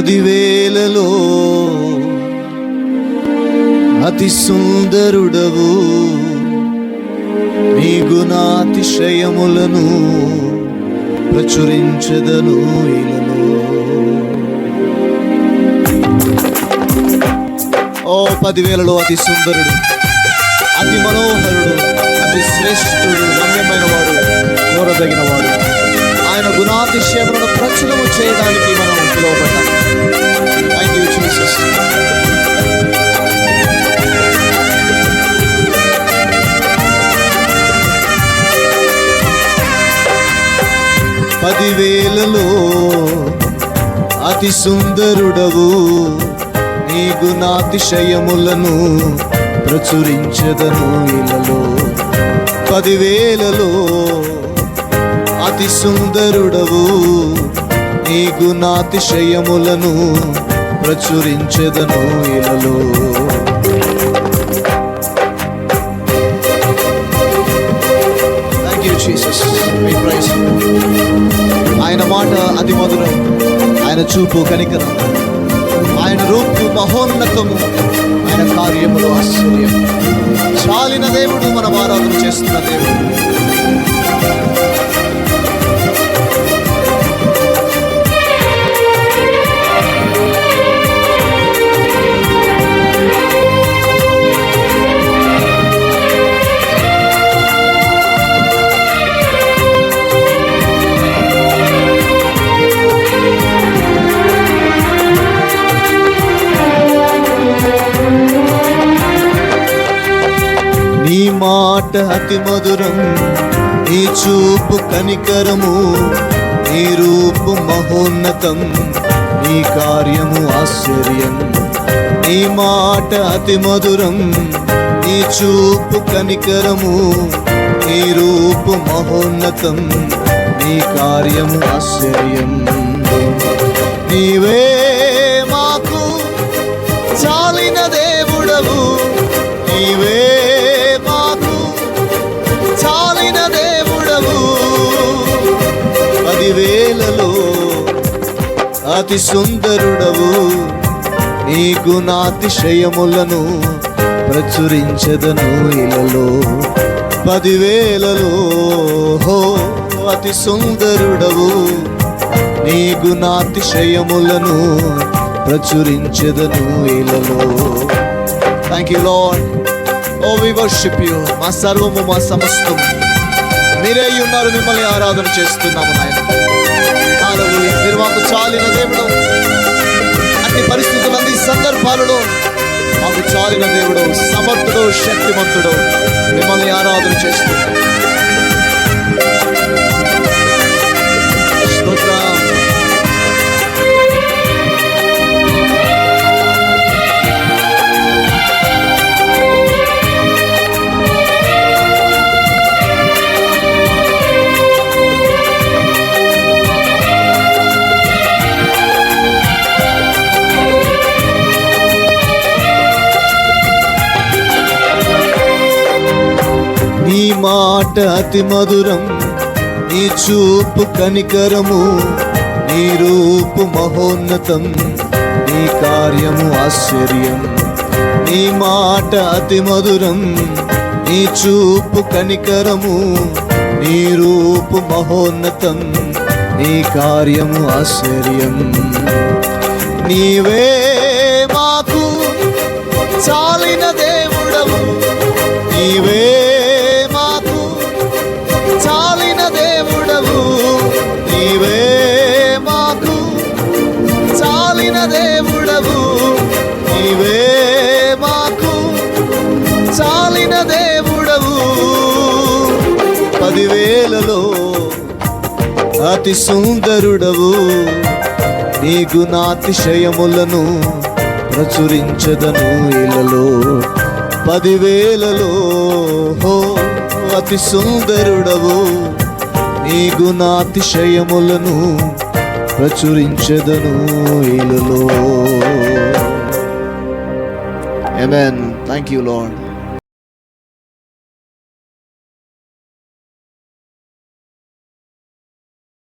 పదివేలలో అతి సుందరుడవు. నీ గుణాతిశయములను ప్రచురించదను ఇలను ఓ పదివేలలో అతి సుందరుడు అతి మనోహరుడు అతి శ్రేష్ఠుడు రమ్యమైన వాడు కోరదగిన వాడు గుణాతిశయములను ప్రచురము చేయడానికి మనం పిలువబడ్డాం. థ్యాంక్ యూ జీసస్ పదివేలలో అతి సుందరుడవు నీ గుణాతిశయములను ప్రచురించదను ఇలలో. పదివేలలో అతి సుందరుడవు. నీ గుణాతిశయములను ప్రచురించెదను ఇలలో. థ్యాంక్ యూ జీసస్ మీ ఆయన మాట అతి మధురం. ఆయన చూపు కనికరం. ఆయన రూపు మహోన్నతము ఆయన కార్యములు ఆశ్చర్యం చాలిన దేవుడు మనం ఆరాధన చేస్తున్న దేవుడు. మాట అతి మధురం నీ చూపు కనికరము నీ రూపు మహోన్నతం నీ కార్యము ఆశ్చర్యం. నీ మాట అతి మధురం నీ చూపు కనికరము నీ రూపు మహోన్నతం నీ కార్యము ఆశ్చర్యం. నీవే మాకు చాలిన దేవుడవు నీవే అతి సుందరుడవు. నీ గుణాతిశయములను ప్రచురించదను ఇలలో. పదివేలలో హో అతి సుందరుడవు. నీ గుణాతిశయములను ప్రచురించదను ఇలలో. Thank you Lord O we worship you మా సర్వము మా సమస్తము. మీరే ఉన్నారు మిమ్మల్ని ఆరాధన చేస్తున్నాము నాయన. హల్లెలూయా. మీరు మాకు చాలిన దేవుడు. అన్ని పరిస్థితులు అన్ని సందర్భాలలో మాకు చాలిన దేవుడు సమర్థుడు శక్తిమంతుడు. మిమ్మల్ని ఆరాధన చేస్తున్నాడు మాట అతి మధురం నీ చూపు కనికరము నీ రూపు మహోన్నతం నీ కార్యము ఆశ్చర్యం. నీ మాట అతి మధురం నీ చూపు కనికరము నీ రూపు మహోన్నతం నీ కార్యము ఆశ్చర్యం. నీవే చాలిన దేవుడవు. నీవే మాకు చాలిన దేవుడవు. నీవే మాకు చాలిన దేవుడవు. పదివేలలో అతి సుందరుడవు. నీ గుణాతిశయములను ప్రచురించదను ఇలలో. పదివేలలో హో అతి సుందరుడవు. నీ గుణాతిశయములను ప్రచురించదను ఇలులో థ్యాంక్ యూ you,